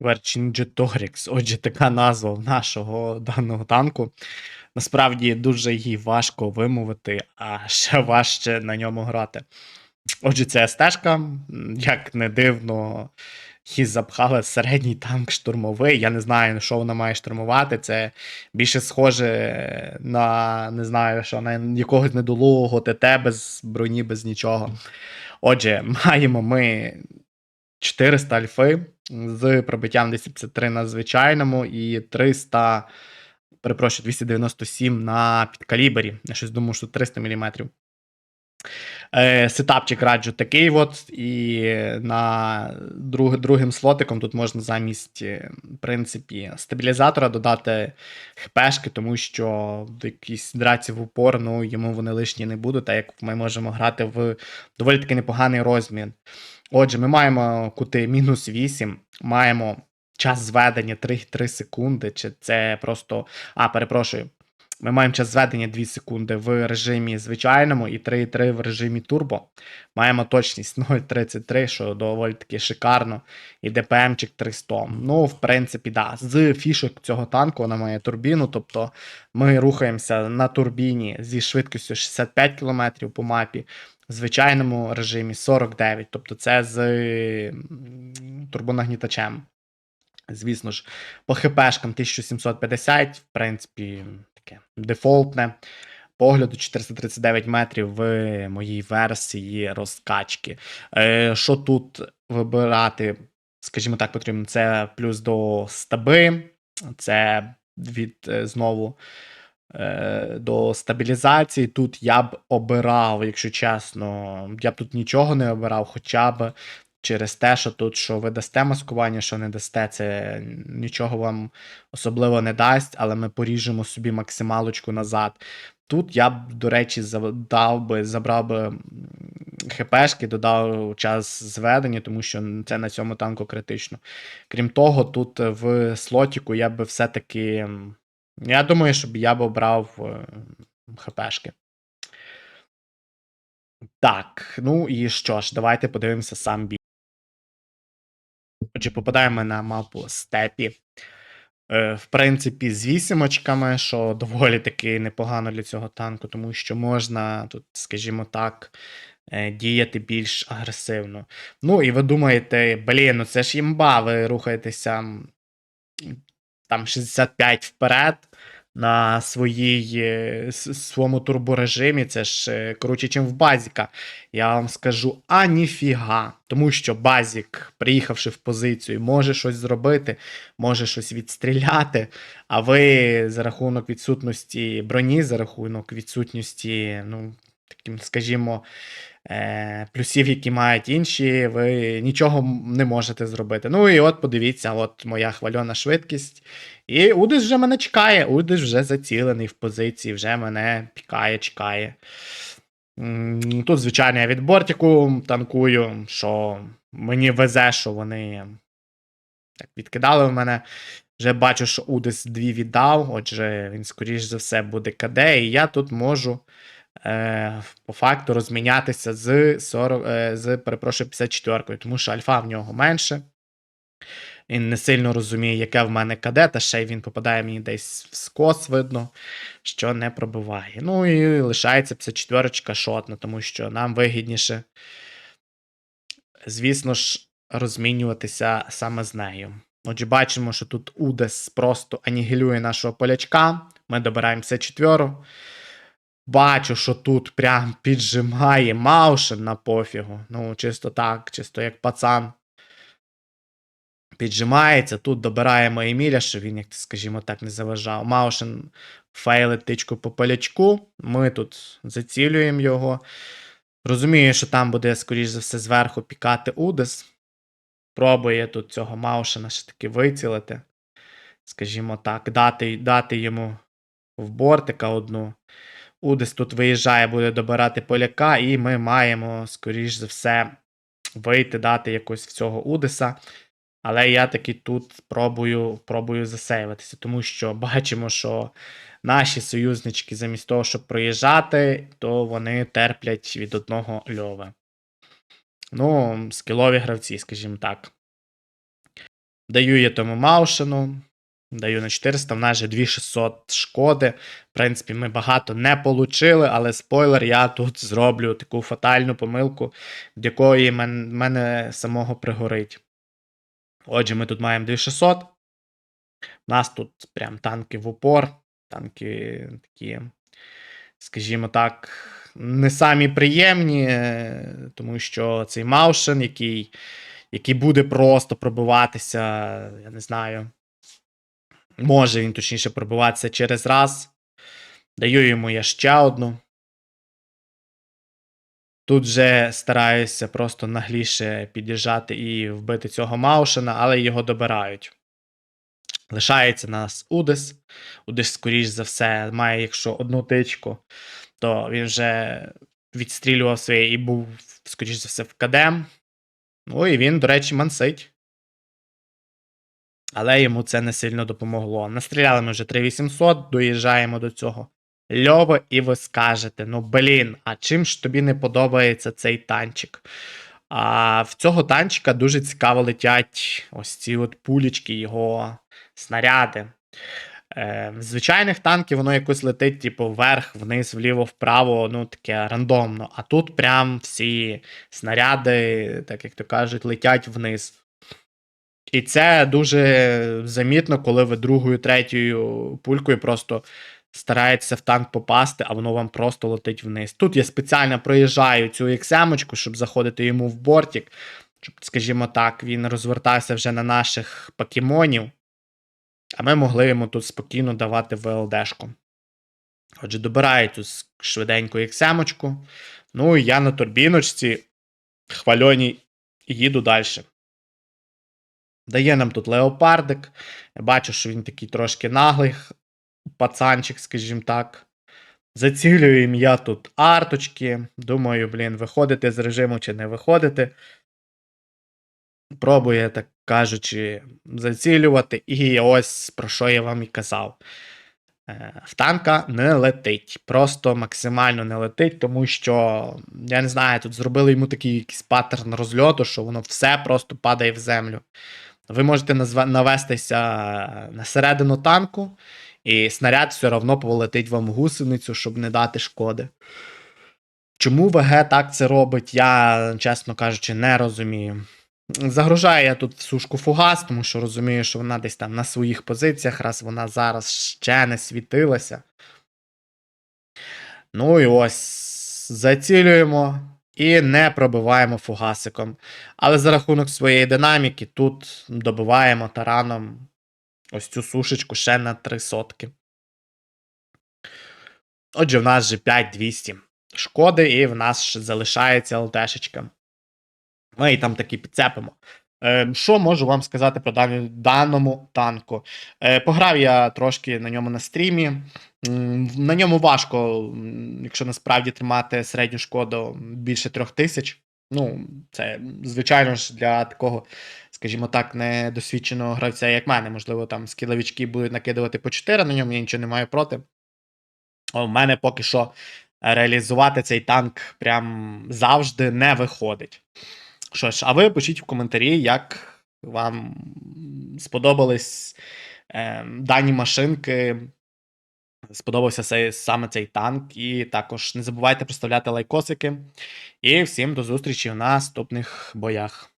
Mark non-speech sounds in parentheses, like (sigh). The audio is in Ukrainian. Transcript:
Vercingetorix. Отже, така назва нашого даного танку. Насправді дуже її важко вимовити, а ще важче на ньому грати. Отже, це СТ-шка, як не дивно, її запхали середній танк штурмовий. Я не знаю, що вона має штурмувати. Це більше схоже на не знаю, що на якогось недолугого ТТ без броні, без нічого. Отже, маємо ми 400 альфи з пробиттям 253 на звичайному і 300, перепрошую, 297 на підкалібері. Я щось думав, що 300 мм. Е, Сетапчик раджу такий от, і на друг, другим слотиком тут можна замість е, в принципі, стабілізатора додати хпшки, тому що в якійсь драці в упор, ну, йому вони лишні не будуть, так як ми можемо грати в доволі таки непоганий розмін. Отже, ми маємо кути мінус 8, маємо час зведення 3,3 секунди, чи це просто. А, перепрошую. Ми маємо час зведення 2 секунди в режимі звичайному і 3,3 в режимі турбо. Маємо точність 0,33, що доволі таки шикарно. І ДПМчик 300. Ну, в принципі, да. З фішок цього танку вона має турбіну. Тобто ми рухаємося на турбіні зі швидкістю 65 км по мапі. В звичайному режимі 49, тобто це з турбонагнітачем. Звісно ж, по ХПшкам 1750, в принципі, таке дефолтне. Погляду 439 метрів в моїй версії розкачки. Е, Що тут вибирати, скажімо так, потрібно? Це плюс до стаби, це від е, знову е, до стабілізації. Тут я б обирав, якщо чесно, я б тут нічого не обирав, хоча б через те, що тут що ви дасте маскування, що не дасте, це нічого вам особливо не дасть, але ми поріжемо собі максималочку назад. Тут я б, до речі, дав би, забрав би ХПшки, додав час зведення, тому що це на цьому танку критично. Крім того, тут в слотіку я би все-таки. Я думаю, щоб я б обрав е, ХПшки. Так, ну і що ж, давайте подивимося сам бій. Отже, попадаємо на мапу степі. Е, В принципі, з вісімочками, що доволі таки непогано для цього танку, тому що можна тут, скажімо так, е, діяти більш агресивно. Ну, і ви думаєте, блін, ну це ж імба, ви рухаєтеся там 65 вперед на своїй, е, своєму турборежимі. Це ж круче, ніж в Базіка. Я вам скажу, а ніфіга. Тому що Базік, приїхавши в позицію, може щось зробити, може щось відстріляти. А ви за рахунок відсутності броні, за рахунок відсутності, ну, таким, скажімо, е, плюсів, які мають інші, ви нічого не можете зробити. Ну і от подивіться, от моя хвальона швидкість. І Удис вже мене чекає. Удис вже зацілений в позиції, вже мене пікає, чекає. Тут, звичайно, я від бортику танкую, що мені везе, що вони так відкидали в мене. Вже бачу, що Удис 2 віддав, отже, він, скоріш за все, буде КД, і я тут можу е, по факту розмінятися з 40, е, з, перепрошую, 54, тому що альфа в нього менше. Він не сильно розуміє, яке в мене КД, та ще й він попадає мені десь в скос, видно, що не пробиває. Ну і лишається 54 шотна, тому що нам вигідніше, звісно ж, розмінюватися саме з нею. Отже, бачимо, що тут Удес просто анігілює нашого полячка. Ми добираємо С4. Бачу, що тут прям піджимає Маушен на пофігу. Ну, чисто так, чисто як пацан. Піджимається. Тут добираємо Еміля, щоб він, як скажімо так, не заважав. Маушен фейлить тичку по полячку. Ми тут зацілюємо його. Розумію, що там буде, скоріш за все, зверху пікати Удес. Пробує тут цього Маушена ще таки вицілити. Скажімо так, дати, дати йому в бортика одну. Удес тут виїжджає, буде добирати поляка, і ми маємо, скоріш за все, вийти, дати якось в цього Удеса. Але я таки тут пробую, пробую засейвитися, тому що (laughs) бачимо, що наші союзнички, замість того, щоб проїжджати, то вони терплять від одного льова. Ну, скілові гравці, скажімо так. Даю я тому Маушину. Даю на 400, в нас же 2600 шкоди. В принципі, ми багато не получили, але спойлер, я тут зроблю таку фатальну помилку, від якої мен- мене самого пригорить. Отже, ми тут маємо 2600. У нас тут прям танки в упор. Танки такі, скажімо так, не самі приємні, е, тому що цей Маушен, який, який буде просто пробиватися, я не знаю. Може він точніше пробиватися через раз. Даю йому я ще одну. Тут же стараюся просто нагліше під'їжджати і вбити цього Маушена, але його добирають. Лишається нас Удес. Удес, скоріш за все, має, якщо одну тичку, то він вже відстрілював своє і був, скоріш за все, в КД. Ну і він, до речі, мансить. Але йому це не сильно допомогло. Настріляли ми вже 3800, доїжджаємо до цього Льови, і ви скажете: ну блін, а чим ж тобі не подобається цей танчик? А в цього танчика дуже цікаво летять ось ці от пулічки, його снаряди. Е, в звичайних танків воно якось летить, типу, вверх, вниз, вліво, вправо, ну таке рандомно. А тут прям всі снаряди, так як то кажуть, летять вниз. І це дуже замітно, коли ви другою, третьою пулькою просто стараєтеся в танк попасти, а воно вам просто летить вниз. Тут я спеціально проїжджаю цю ексемочку, щоб заходити йому в бортик, щоб, скажімо так, він розвертався вже на наших покемонів, а ми могли йому тут спокійно давати ВЛДшку. Отже, добираю цю швиденьку ексемочку. Ну і я на турбіночці хвальоній їду далі. Дає нам тут леопардик. Я бачу, що він такий трошки наглий пацанчик, скажімо так. Зацілюємо я тут арточки. Думаю, блін, виходити з режиму чи не виходити. Пробує, так кажучи, зацілювати. І ось про що я вам і казав. Е, В танка не летить. Просто максимально не летить, тому що, я не знаю, тут зробили йому такий якийсь паттерн розльоту, що воно все просто падає в землю. Ви можете навестися на середину танку, і снаряд все одно полетить вам в гусеницю, щоб не дати шкоди. Чому ВГ так це робить, я, чесно кажучи, не розумію. Загружаю я тут сушку фугас, тому що розумію, що вона десь там на своїх позиціях, раз вона зараз ще не світилася. Ну і ось зацілюємо і не пробиваємо фугасиком. Але за рахунок своєї динаміки тут добиваємо тараном ось цю сушечку ще на 3 сотки. Отже, в нас же 5200 шкоди, і в нас ще залишається ЛТшечка. Ми її там таки підцепимо. Е, що можу вам сказати про даному танку? Е, пограв я трошки на ньому на стрімі. На ньому важко, якщо насправді тримати середню шкоду більше трьох тисяч. Ну, це, звичайно ж, для такого, скажімо так, недосвідченого гравця, як мене. Можливо, там скіловички будуть накидувати по 4 на ньому, я нічого не маю проти. У мене поки що реалізувати цей танк прям завжди не виходить. Що ж, а ви пишіть в коментарі, як вам сподобались е, дані машинки. Сподобався цей, саме цей танк. І також не забувайте проставляти лайкосики. І всім до зустрічі в наступних боях.